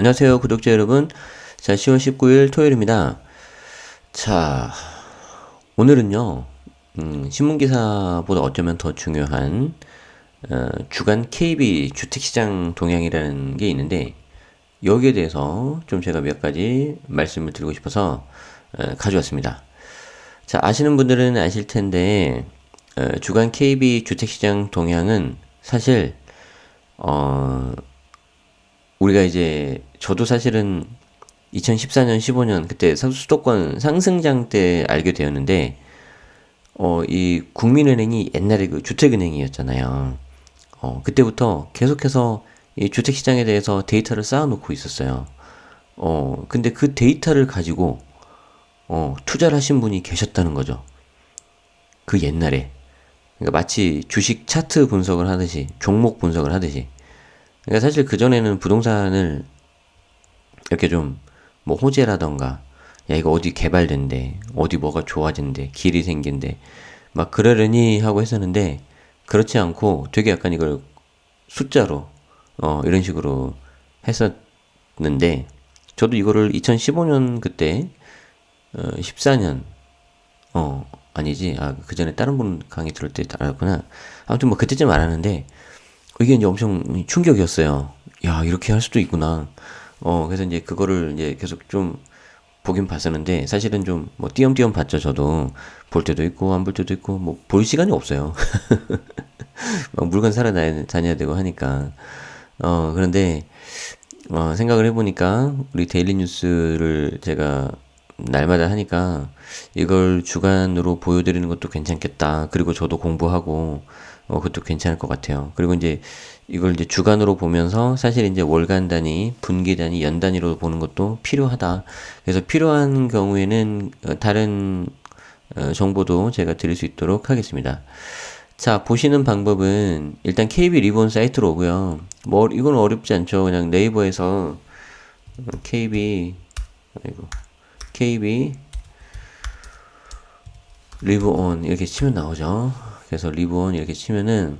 안녕하세요, 구독자 여러분. 자, 10월 19일 토요일입니다. 자, 오늘은요, 음, 신문기사보다 어쩌면 더 중요한, 어, 주간 KB 주택시장 동향이라는 게 있는데, 여기에 대해서 좀 제가 몇 가지 말씀을 드리고 싶어서, 어, 가져왔습니다. 자, 아시는 분들은 아실 텐데, 어, 주간 KB 주택시장 동향은 사실, 어, 우리가 이제 저도 사실은 2014년, 15년 그때 수도권 상승장 때 알게 되었는데 어, 이 국민은행이 옛날에 그 주택은행이었잖아요. 어, 그때부터 계속해서 이 주택 시장에 대해서 데이터를 쌓아놓고 있었어요. 어, 근데 그 데이터를 가지고 어, 투자를 하신 분이 계셨다는 거죠. 그 옛날에. 그러니까 마치 주식 차트 분석을 하듯이, 종목 분석을 하듯이. 그러니까 사실 그전에는 부동산을 이렇게 좀 뭐 호재라던가 야 이거 어디 개발된대 어디 뭐가 좋아진대 길이 생긴대 막 그러려니 하고 했었는데 그렇지 않고 되게 약간 이걸 숫자로 어 이런 식으로 했었는데 저도 이거를 2015년 그때 어 14년 어 아니지 아그 전에 다른 분 강의 들을 때 알았구나 아무튼 뭐 그때쯤 알았는데 이게 이제 엄청 충격이었어요. 야, 이렇게 할 수도 있구나. 어, 그래서 이제 그거를 이제 계속 좀 보긴 봤었는데, 사실은 좀 뭐 띄엄띄엄 봤죠, 저도. 볼 때도 있고, 안 볼 때도 있고, 뭐 볼 시간이 없어요. 물건 사러 다녀야 되고 하니까. 어, 그런데, 어, 생각을 해보니까, 우리 데일리 뉴스를 제가 날마다 하니까, 이걸 주간으로 보여드리는 것도 괜찮겠다. 그리고 저도 공부하고, 어, 그것도 괜찮을 것 같아요. 그리고 이제 이걸 이제 주간으로 보면서 사실 이제 월간 단위, 분기 단위, 연 단위로 보는 것도 필요하다. 그래서 필요한 경우에는 어, 다른 어, 정보도 제가 드릴 수 있도록 하겠습니다. 자, 보시는 방법은 일단 KB 리본 사이트로 오고요. 뭐 이건 어렵지 않죠. 그냥 네이버에서 KB 아이고 KB 리본 이렇게 치면 나오죠. 그래서 리본 이렇게 치면은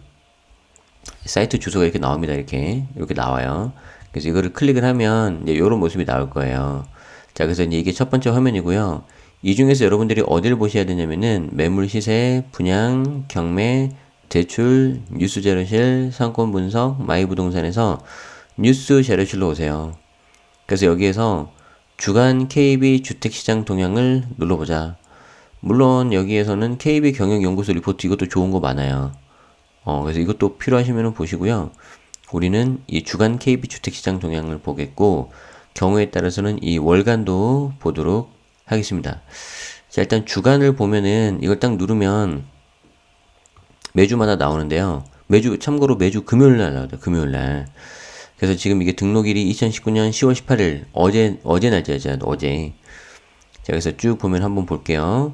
사이트 주소가 이렇게 나옵니다. 이렇게 이렇게 나와요. 그래서 이거를 클릭을 하면 이제 이런 모습이 나올 거예요. 자, 그래서 이제 이게 첫 번째 화면이고요. 이 중에서 여러분들이 어디를 보셔야 되냐면은 매물 시세, 분양, 경매, 대출, 뉴스 자료실, 상권 분석, 마이 부동산에서 뉴스 자료실로 오세요. 그래서 여기에서 주간 KB 주택시장 동향을 눌러보자. 물론 여기에서는 KB 경영연구소 리포트 이것도 좋은 거 많아요. 어, 그래서 이것도 필요하시면 보시고요. 우리는 이 주간 KB 주택시장 동향을 보겠고, 경우에 따라서는 이 월간도 보도록 하겠습니다. 자, 일단 주간을 보면은 이걸 딱 누르면 매주마다 나오는데요. 매주, 참고로 매주 금요일 날 나오죠. 금요일 날. 그래서 지금 이게 등록일이 2019년 10월 18일, 어제, 어제 날짜죠. 어제. 자, 그래서 쭉 보면 한번 볼게요.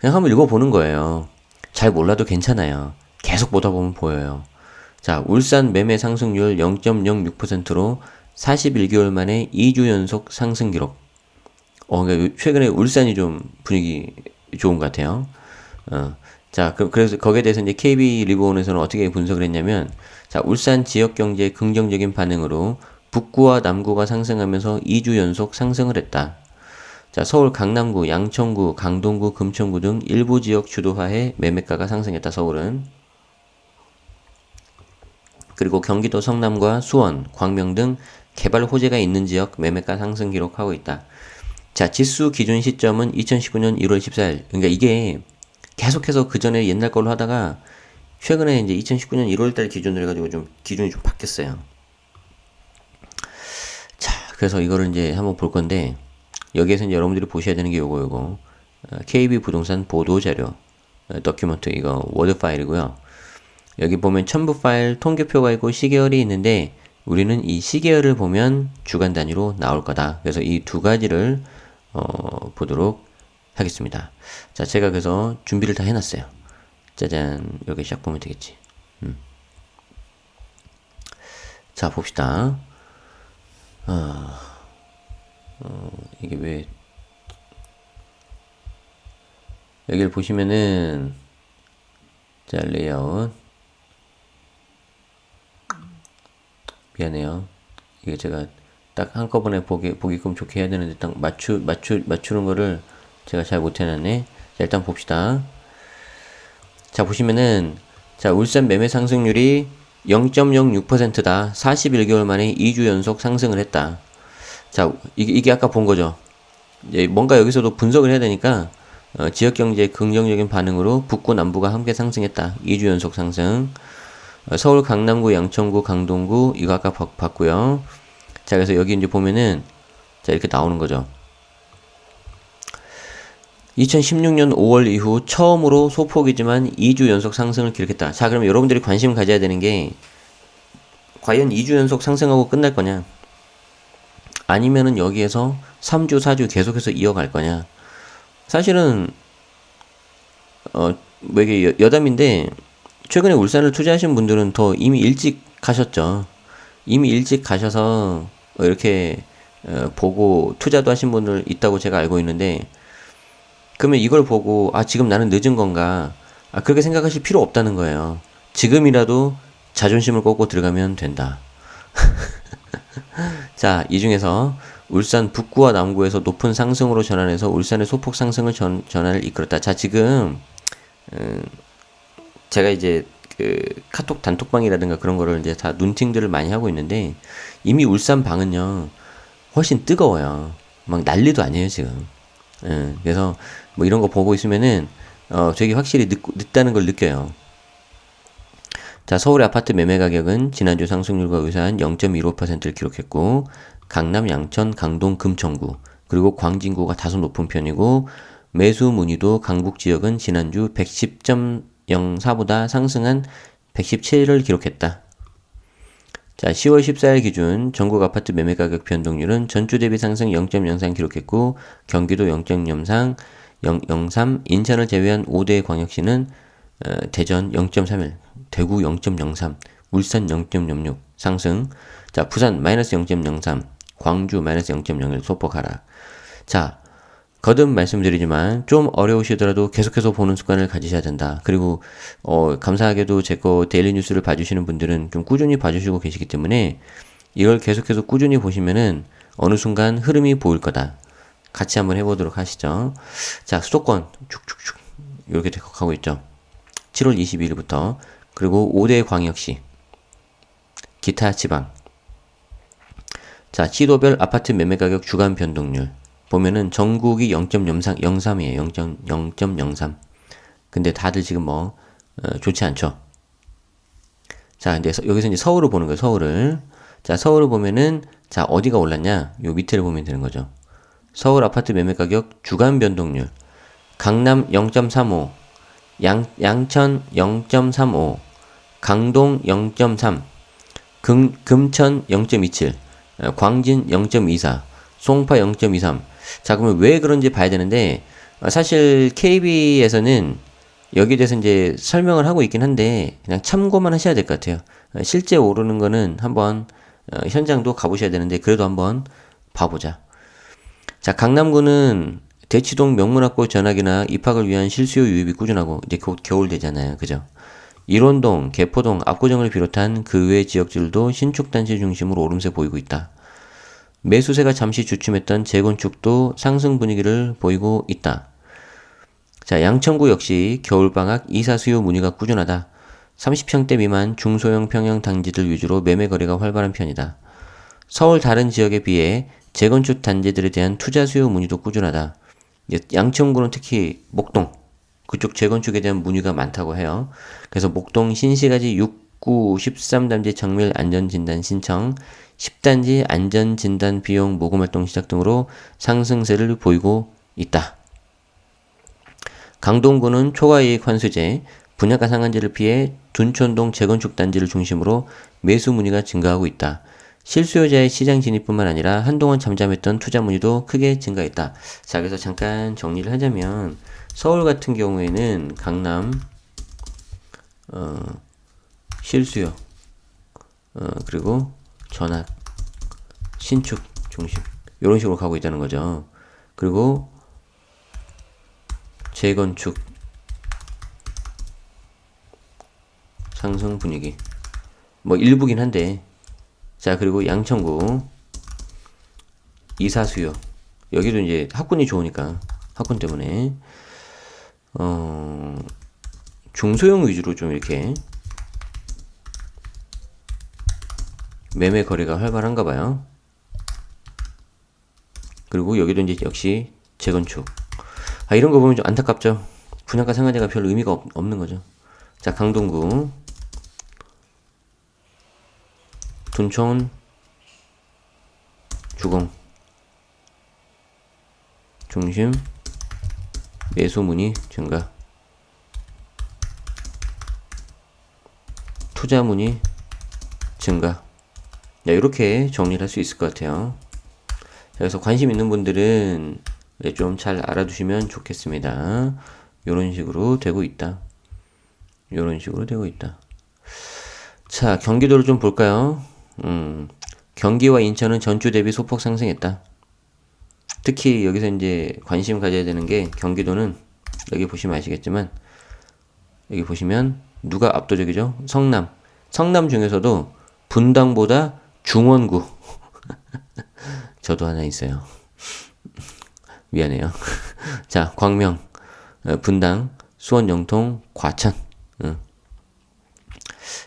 그냥 한번 읽어보는 거예요. 잘 몰라도 괜찮아요. 계속 보다 보면 보여요. 자, 울산 매매 상승률 0.06%로 41개월 만에 2주 연속 상승 기록. 어, 그러니까 최근에 울산이 좀 분위기 좋은 것 같아요. 어, 자, 그, 그래서 거기에 대해서 이제 KB 리본에서는 어떻게 분석을 했냐면, 자, 울산 지역 경제의 긍정적인 반응으로 북구와 남구가 상승하면서 2주 연속 상승을 했다. 자, 서울 강남구, 양천구, 강동구, 금천구 등 일부 지역 주도화해 매매가가 상승했다. 서울은. 그리고 경기도 성남과 수원, 광명 등 개발 호재가 있는 지역 매매가 상승 기록하고 있다. 자, 지수 기준 시점은 2019년 1월 14일. 그러니까 이게 계속해서 그 전에 옛날 걸로 하다가 최근에 이제 2019년 1월 달 기준으로 해가지고 좀 기준이 좀 바뀌었어요. 자, 그래서 이거를 이제 한번 볼 건데, 여기에서 여러분들이 보셔야 되는 게 요거 요거 KB 어, 부동산 보도 자료 어, 더큐먼트 이거 워드 파일이고요. 여기 보면 첨부 파일 통계표가 있고 시계열이 있는데 우리는 이 시계열을 보면 주간 단위로 나올 거다. 그래서 이 두 가지를 어, 보도록 하겠습니다. 자, 제가 그래서 준비를 다 해놨어요. 짜잔, 여기 시작 보면 되겠지. 음. 자, 봅시다. 어... 어, 이게 왜 여기를 보시면은 자 레이아웃 미안해요 이게 제가 딱 한꺼번에 보기, 보기끔 좋게 해야 되는데 딱 맞추, 맞추, 맞추는 거를 제가 잘 못해놨네. 자, 일단 봅시다. 자, 보시면은, 자, 울산 매매 상승률이 0.06%다. 41개월 만에 2주 연속 상승을 했다. 자, 이게, 이게 아까 본 거죠. 뭔가 여기서도 분석을 해야 되니까, 어, 지역 경제 긍정적인 반응으로 북구 남부가 함께 상승했다. 2주 연속 상승. 어, 서울 강남구, 양천구, 강동구 이거 아까 봤, 봤고요. 자, 그래서 여기 이제 보면은 자, 이렇게 나오는 거죠. 2016년 5월 이후 처음으로 소폭이지만 2주 연속 상승을 기록했다. 자, 그럼 여러분들이 관심 가져야 되는 게 과연 2주 연속 상승하고 끝날 거냐? 아니면은 여기에서 3주, 4주 계속해서 이어갈 거냐? 사실은 어, 뭐 이게 여- 여담인데 최근에 울산을 투자하신 분들은 더 이미 일찍 가셨죠. 이미 일찍 가셔서 어, 이렇게 어, 보고 투자도 하신 분들 있다고 제가 알고 있는데 그러면 이걸 보고 아 지금 나는 늦은 건가? 아 그렇게 생각하실 필요 없다는 거예요. 지금이라도 자존심을 꺾고 들어가면 된다. 자, 이 중에서 울산 북구와 남구에서 높은 상승으로 전환해서 울산의 소폭 상승을 전, 전환을 이끌었다. 자, 지금 음, 제가 이제 그 카톡 단톡방이라든가 그런 거를 이제 다 눈팅들을 많이 하고 있는데 이미 울산 방은요 훨씬 뜨거워요. 막 난리도 아니에요 지금. 예, 그래서 뭐 이런 거 보고 있으면은 어 되게 확실히 늦, 늦다는 걸 느껴요. 자, 서울의 아파트 매매 가격은 지난주 상승률과 유사한 0.15%를 기록했고, 강남, 양천, 강동, 금천구, 그리고 광진구가 다소 높은 편이고, 매수 문의도 강북 지역은 지난주 110.04보다 상승한 117을 기록했다. 자, 10월 14일 기준 전국 아파트 매매 가격 변동률은 전주 대비 상승 0.03 기록했고, 경기도 0.03, 0.03, 인천을 제외한 5대 광역시는 어, 대전 0.31, 대구 0.03, 울산 0.06 상승. 자, 부산 마이너스 0.03, 광주 마이너스 0.01 소폭 하락. 자, 거듭 말씀드리지만 좀 어려우시더라도 계속해서 보는 습관을 가지셔야 된다. 그리고 어, 감사하게도 제 거 데일리 뉴스를 봐주시는 분들은 좀 꾸준히 봐주시고 계시기 때문에 이걸 계속해서 꾸준히 보시면은 어느 순간 흐름이 보일 거다. 같이 한번 해보도록 하시죠. 자, 수도권 쭉쭉쭉 이렇게 가고 있죠. 7월 22일부터 그리고 5대 광역시. 기타 지방. 자 시도별 아파트 매매 가격 주간 변동률. 보면은 전국이 0.03이에요. 0.0.03 근데 다들 지금 뭐 어, 좋지 않죠? 자 근데 서- 여기서 이제 서울을 보는 거예요 서울을. 자 서울을 보면은 자 어디가 올랐냐? 요 밑에를 보면 되는 거죠. 서울 아파트 매매 가격 주간 변동률. 강남 0.35 양, 양천 0.35, 강동 0.3, 금, 금천 0.27, 어, 광진 0.24, 송파 0.23. 자, 그러면 왜 그런지 봐야 되는데, 어, 사실 KB에서는 여기에 대해서 이제 설명을 하고 있긴 한데, 그냥 참고만 하셔야 될 것 같아요. 어, 실제 오르는 거는 한번, 어, 현장도 가보셔야 되는데, 그래도 한번 봐보자. 자, 강남구는 대치동 명문학교 전학이나 입학을 위한 실수요 유입이 꾸준하고 이제 곧 겨울 되잖아요. 그죠? 일원동, 개포동, 압구정을 비롯한 그 외 지역들도 신축 단지 중심으로 오름세 보이고 있다. 매수세가 잠시 주춤했던 재건축도 상승 분위기를 보이고 있다. 자, 양천구 역시 겨울방학 이사 수요 문의가 꾸준하다. 30평대 미만 중소형 평형 단지들 위주로 매매 거래가 활발한 편이다. 서울 다른 지역에 비해 재건축 단지들에 대한 투자 수요 문의도 꾸준하다. 이제 양천구는 특히 목동 그쪽 재건축에 대한 문의가 많다고 해요. 그래서 목동 신시가지 6구 13단지 정밀 안전진단 신청, 10단지 안전진단 비용 모금 활동 시작 등으로 상승세를 보이고 있다. 강동구는 초과이익 환수제, 분양가 상한제를 피해 둔촌동 재건축 단지를 중심으로 매수 문의가 증가하고 있다. 실수요자의 시장 진입뿐만 아니라 한동안 잠잠했던 투자 문의도 크게 증가했다. 자, 그래서 잠깐 정리를 하자면 서울 같은 경우에는 강남 어, 실수요. 어, 그리고 전학 신축 중심. 이런 식으로 가고 있다는 거죠. 그리고 재건축 상승 분위기. 뭐 일부긴 한데. 자 그리고 양천구 이사수요. 여기도 이제 학군이 좋으니까 학군 때문에 어 중소형 위주로 좀 이렇게 매매 거래가 활발한가 봐요. 그리고 여기도 이제 역시 재건축. 아, 이런 거 보면 좀 안타깝죠. 분양가 상한제가 별 의미가 없, 없는 거죠. 자, 강동구. 둔촌. 주공. 중심. 매수 문의 증가. 투자 문의 증가. 야, 이렇게 정리를 할 수 있을 것 같아요. 그래서 관심 있는 분들은 네, 좀잘 알아두시면 좋겠습니다. 이런 식으로 되고 있다. 이런 식으로 되고 있다. 자, 경기도를 좀 볼까요? 음, 경기와 인천은 전주 대비 소폭 상승했다. 특히 여기서 이제 관심 가져야 되는 게 경기도는 여기 보시면 아시겠지만 여기 보시면 누가 압도적이죠? 성남. 성남 중에서도 분당보다 중원구. 저도 하나 있어요. 미안해요. 자, 광명, 어, 분당, 수원, 영통, 과천. 응.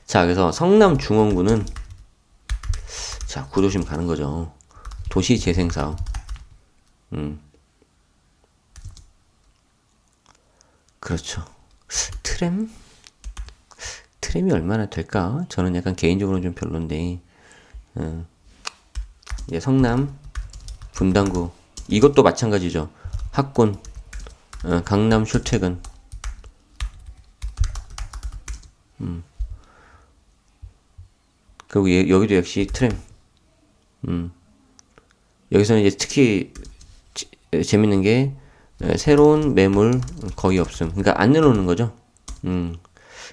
자, 그래서 성남 중원구는 자 구도심 가는 거죠. 도시 재생 사업. 음. 그렇죠. 트램? 트램이 얼마나 될까? 저는 약간 개인적으로 좀 별론데. 음. 성남, 분당구 이것도 마찬가지죠. 학군, 어, 강남 출퇴근. 음. 그리고 예, 여기도 역시 트램. 음. 여기서는 이제 특히 지, 재밌는 게 에, 새로운 매물 거의 없음. 그러니까 안 내놓는 거죠. 음.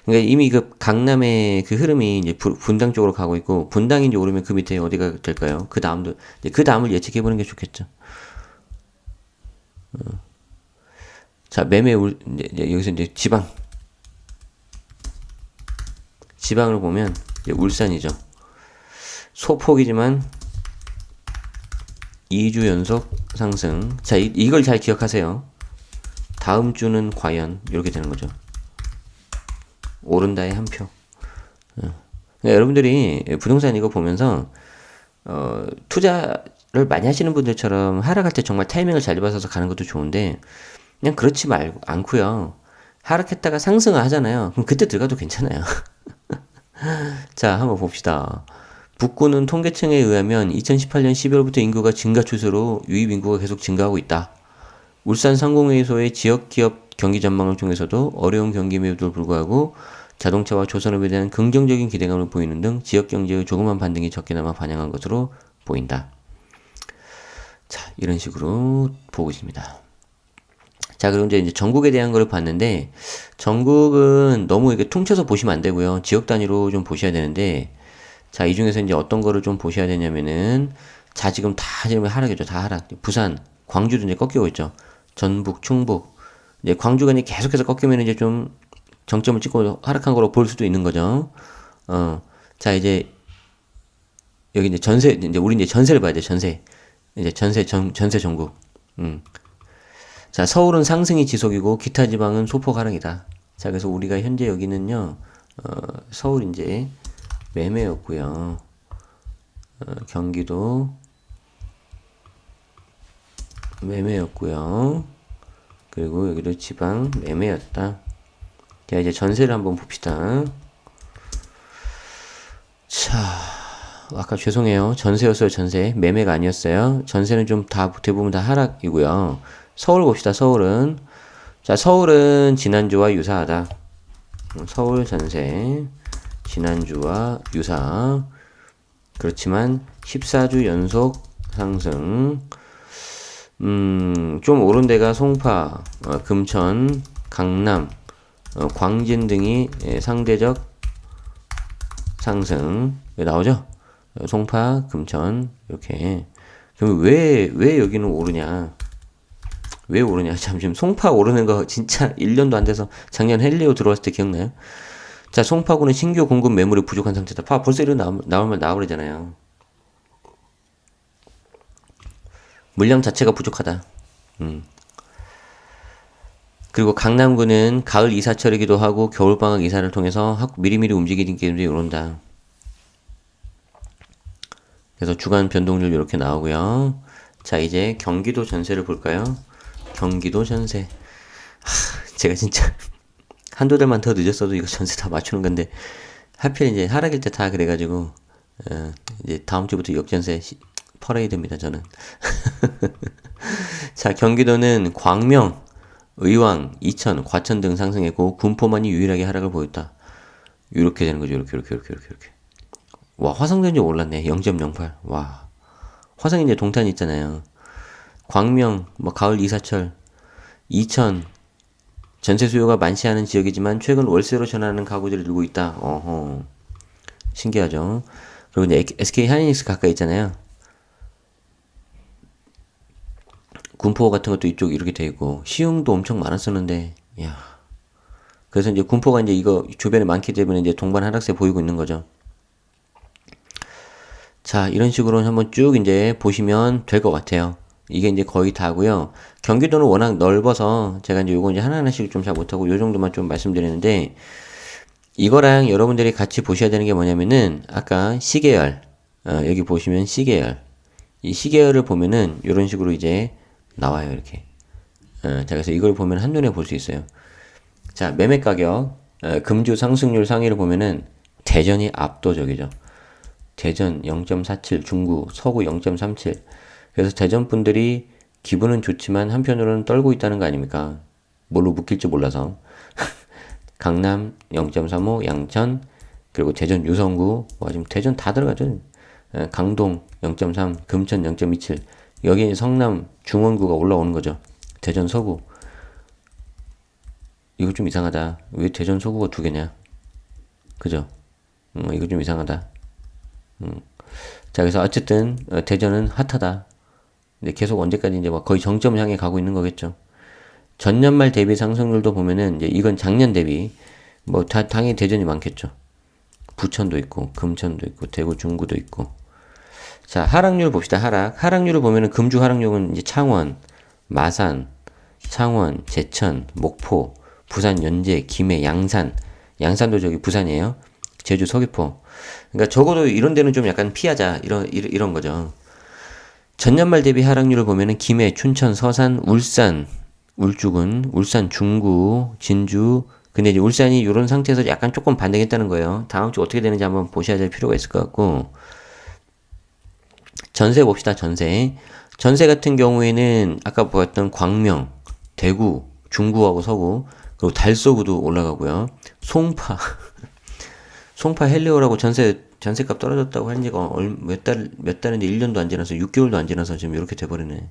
그러니까 이미 그 강남의 그 흐름이 이제 부, 분당 쪽으로 가고 있고 분당이 이제 오르면 그 밑에 어디가 될까요? 그 다음도 그 다음을 예측해 보는 게 좋겠죠. 어. 자 매매 울 이제, 여기서 이제 지방 지방을 보면 울산이죠. 소폭이지만 2주 연속 상승. 자 이, 이걸 잘 기억하세요. 다음 주는 과연 이렇게 되는 거죠. 오른다의 한 표. 어. 그러니까 여러분들이 부동산 이거 보면서 어, 투자를 많이 하시는 분들처럼 하락할 때 정말 타이밍을 잘 잡아서 가는 것도 좋은데 그냥 그렇지 말고 않고요. 하락했다가 상승을 하잖아요. 그럼 그때 들어가도 괜찮아요. 자, 한번 봅시다. 북구는 통계청에 의하면 2018년 12월부터 인구가 증가 추세로 유입 인구가 계속 증가하고 있다. 울산 상공회의소의 지역 기업 경기 전망을 통해서도 어려운 경기 매우도 불구하고 자동차와 조선업에 대한 긍정적인 기대감을 보이는 등 지역 경제의 조그만 반등이 적게나마 반영한 것으로 보인다. 자, 이런 식으로 보고 있습니다. 자, 그럼 이제 전국에 대한 걸 봤는데, 전국은 너무 이렇게 퉁쳐서 보시면 안 되고요. 지역 단위로 좀 보셔야 되는데, 자, 이 중에서 이제 어떤 거를 좀 보셔야 되냐면은, 자, 지금 다 지금 하락이죠. 다 하락. 부산, 광주도 이제 꺾이고 있죠. 전북, 충북. 이제 광주가 이제 계속해서 꺾이면 이제 좀 정점을 찍고 하락한 거로 볼 수도 있는 거죠. 어, 자, 이제, 여기 이제 전세, 이제 우리 이제 전세를 봐야 돼, 전세. 이제 전세, 전, 전세 전국. 음. 자, 서울은 상승이 지속이고 기타 지방은 소폭 하락이다. 자, 그래서 우리가 현재 여기는요, 어, 서울 이제 매매였고요. 어, 경기도 매매였고요. 그리고 여기도 지방 매매였다. 자, 이제 전세를 한번 봅시다. 자, 아까 죄송해요. 전세였어요, 전세. 매매가 아니었어요. 전세는 좀 다, 대부분 다 하락이고요. 서울 봅시다, 서울은. 자, 서울은 지난주와 유사하다. 서울 전세. 지난주와 유사. 그렇지만 14주 연속 상승. 음, 좀 오른 데가 송파, 어, 금천, 강남, 어, 광진 등이 예, 상대적 상승 나오죠? 어, 송파, 금천 이렇게. 그럼 왜, 왜 여기는 오르냐? 왜 오르냐? 참, 지금 송파 오르는 거 진짜 1년도 안 돼서 작년 헬리오 들어왔을 때 기억나요? 자, 송파구는 신규 공급 매물이 부족한 상태다. 파, 벌써 이런 나오, 나오면 나오려잖아요. 물량 자체가 부족하다. 음. 그리고 강남구는 가을 이사철이기도 하고 겨울방학 이사를 통해서 학- 미리미리 움직이는 게임들이 오른다. 그래서 주간 변동률 이렇게 나오고요. 자, 이제 경기도 전세를 볼까요? 경기도 전세. 하, 제가 진짜 한두 달만 더 늦었어도 이거 전세 다 맞추는 건데 하필 이제 하락일 때 다 그래가지고 어, 이제 다음 주부터 역전세 시- 퍼레이드입니다 저는. 자, 경기도는 광명, 의왕, 이천, 과천 등 상승했고 군포만이 유일하게 하락을 보였다. 이렇게 되는 거죠. 이렇게 이렇게 이렇게 이렇게 이렇게. 와, 화성전지 올랐네. 0.08. 와. 화성이 이제 동탄 있잖아요. 광명, 뭐 가을 이사철, 이천 전세 수요가 많지 않은 지역이지만 최근 월세로 전환하는 가구들이 늘고 있다. 어허. 신기하죠. 그리고 이제 SK 하이닉스 가까이 있잖아요. 군포 같은 것도 이쪽 이렇게 돼 있고 시흥도 엄청 많았었는데 야 그래서 이제 군포가 이제 이거 주변에 많기 때문에 이제 동반 하락세 보이고 있는 거죠. 자 이런 식으로 한번 쭉 이제 보시면 될 것 같아요. 이게 이제 거의 다고요. 경기도는 워낙 넓어서 제가 이제 요거 이제 하나하나씩 좀 잘 못하고 요 정도만 좀 말씀드리는데 이거랑 여러분들이 같이 보셔야 되는 게 뭐냐면은 아까 시계열 어, 여기 보시면 시계열. 이 시계열을 보면은 이런 식으로 이제 나와요 이렇게. 어, 자 그래서 이걸 보면 한눈에 볼 수 있어요. 자 매매 가격 어, 금주 상승률 상위를 보면은 대전이 압도적이죠. 대전 0.47 중구 서구 0.37 그래서 대전 분들이 기분은 좋지만 한편으로는 떨고 있다는 거 아닙니까? 뭘로 묶일지 몰라서. 강남 0.35 양천 그리고 대전 유성구 와 지금 대전 다 들어가죠. 에, 강동 0.3 금천 0.27 여기 성남 중원구가 올라오는 거죠. 대전 서구. 이거 좀 이상하다. 왜 대전 서구가 두 개냐? 그죠? 음, 이거 좀 이상하다. 음. 자 그래서 어쨌든 어, 대전은 핫하다 근데 계속 언제까지 이제 막 거의 정점 향해 가고 있는 거겠죠 전년 말 대비 상승률도 보면은 이제 이건 작년 대비 뭐 다 당연히 대전이 많겠죠. 부천도 있고 금천도 있고 대구 중구도 있고. 자, 하락률 봅시다. 하락. 하락률을 보면은 금주 하락률은 이제 창원, 마산, 창원, 제천, 목포, 부산 연제, 김해, 양산. 양산도 저기 부산이에요. 제주 서귀포. 그러니까 적어도 이런 데는 좀 약간 피하자. 이런, 이런 거죠. 전년 말 대비 하락률을 보면은 김해, 춘천, 서산, 울산, 울주군, 울산 중구, 진주. 근데 이제 울산이 이런 상태에서 약간 조금 반등했다는 거예요. 다음 주 어떻게 되는지 한번 보셔야 될 필요가 있을 것 같고. 전세 봅시다, 전세. 전세 같은 경우에는 아까 보았던 광명, 대구, 중구하고 서구, 그리고 달서구도 올라가고요. 송파. 송파 헬리오라고 전세, 전세값 떨어졌다고 한 지가 얼- 몇 달, 몇 달인데 1년도 안 지나서 6개월도 안 지나서 지금 이렇게 돼버리네.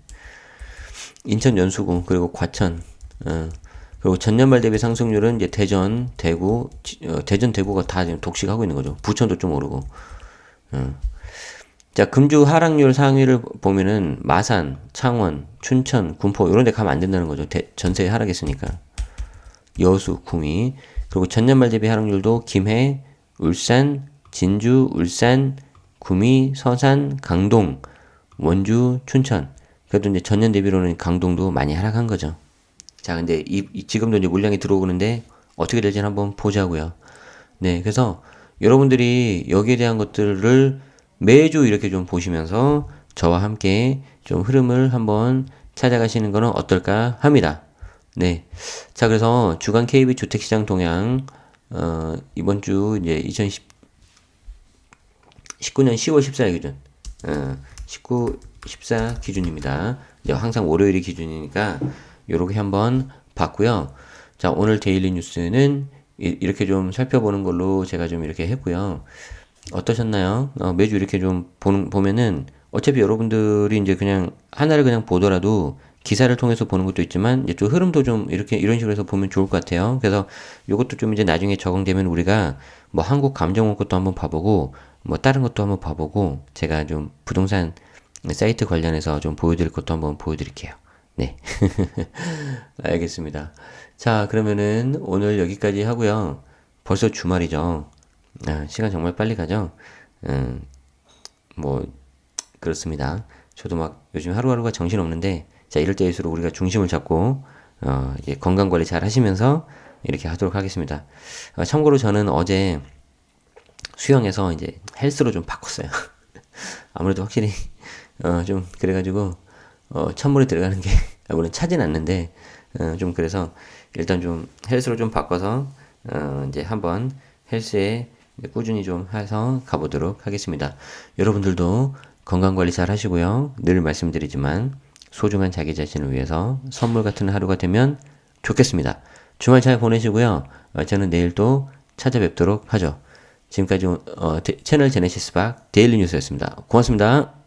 인천 연수구 그리고 과천 어, 그리고 전년 말 대비 상승률은 이제 대전 대구 지- 어, 대전 대구가 다 지금 독식하고 있는 거죠. 부천도 좀 오르고 어. 자 금주 하락률 상위를 보면은 마산 창원 춘천 군포 이런 데 가면 안 된다는 거죠. 대, 전세 하락했으니까. 여수 구미 그리고 전년 말 대비 하락률도 김해 울산 진주 울산 구미 서산 강동 원주 춘천 그래도 이제 전년 대비로는 강동도 많이 하락한 거죠. 자, 근데 이, 이 지금도 이제 물량이 들어오는데 어떻게 될지는 한번 보자고요. 네, 그래서 여러분들이 여기에 대한 것들을 매주 이렇게 좀 보시면서 저와 함께 좀 흐름을 한번 찾아가시는 거는 어떨까 합니다. 네. 자, 그래서 주간 KB 주택시장 동향, 어, 이번 주 이제 2010, 19년 10월 14일 기준, 어, 19, 14 기준입니다. 이제 항상 월요일이 기준이니까 요렇게 한번 봤고요. 자, 오늘 데일리 뉴스는 이, 이렇게 좀 살펴보는 걸로 제가 좀 이렇게 했고요. 어떠셨나요? 어, 매주 이렇게 좀 보는, 보면은 어차피 여러분들이 이제 그냥 하나를 그냥 보더라도 기사를 통해서 보는 것도 있지만 이제 좀 흐름도 좀 이렇게 이런 식으로 해서 보면 좋을 것 같아요. 그래서 이것도 좀 이제 나중에 적응되면 우리가 뭐 한국 감정원 것도 한번 봐보고 뭐 다른 것도 한번 봐보고 제가 좀 부동산 사이트 관련해서 좀 보여드릴 것도 한번 보여드릴게요. 네. 알겠습니다. 자, 그러면은 오늘 여기까지 하고요. 벌써 주말이죠. 아, 시간 정말 빨리 가죠? 음, 뭐, 그렇습니다. 저도 막 요즘 하루하루가 정신없는데 자 이럴 때일수록 우리가 중심을 잡고 어, 이제 건강 관리 잘 하시면서 이렇게 하도록 하겠습니다. 어, 참고로 저는 어제 수영에서 이제 헬스로 좀 바꿨어요. 아무래도 확실히 어, 좀 그래가지고 어, 찬물에 들어가는 게 물론 차진 않는데 어, 좀 그래서 일단 좀 헬스로 좀 바꿔서 어, 이제 한번 헬스에 꾸준히 좀 해서 가보도록 하겠습니다. 여러분들도 건강 관리 잘 하시고요. 늘 말씀드리지만 소중한 자기 자신을 위해서 선물 같은 하루가 되면 좋겠습니다. 주말 잘 보내시고요. 어, 저는 내일 또 찾아뵙도록 하죠. 지금까지 어, 데- 채널 제네시스 박 데일리 뉴스였습니다. 고맙습니다.